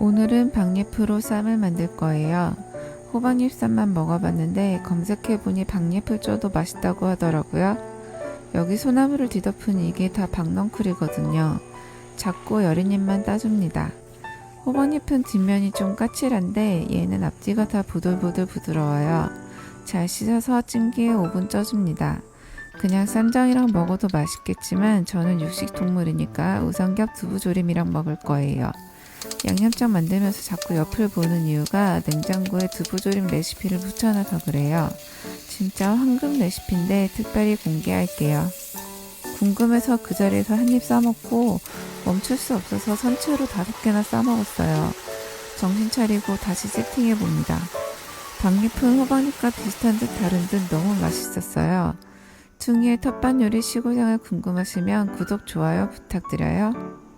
오늘은 박예프로 쌈을 만들 거예요. 호박잎 쌈만 먹어봤는데 검색해보니 박예프 쪄도 맛있다고 하더라고요. 여기 소나무를 뒤덮은 이게 다 박넝쿨이거든요. 작고 여린 잎만 따줍니다. 호박잎은 뒷면이 좀 까칠한데 얘는 앞뒤가 다 보들보들 부드러워요. 잘 씻어서 찜기에 5분 쪄줍니다. 그냥 쌈장이랑 먹어도 맛있겠지만 저는 육식 동물이니까 우삼겹 두부조림이랑 먹을 거예요. 양념장 만들면서 자꾸 옆을 보는 이유가 냉장고에 두부조림 레시피를 붙여놔서 그래요. 진짜 황금 레시피인데 특별히 공개할게요. 궁금해서 그 자리에서 한 입 싸먹고 멈출 수 없어서 선체로 다섯 개나 싸먹었어요. 정신 차리고 다시 세팅해 봅니다. 박잎은 호박잎과 비슷한 듯 다른 듯 너무 맛있었어요. 퉁이의 텃밭 요리 시고생활 궁금하시면 구독, 좋아요 부탁드려요.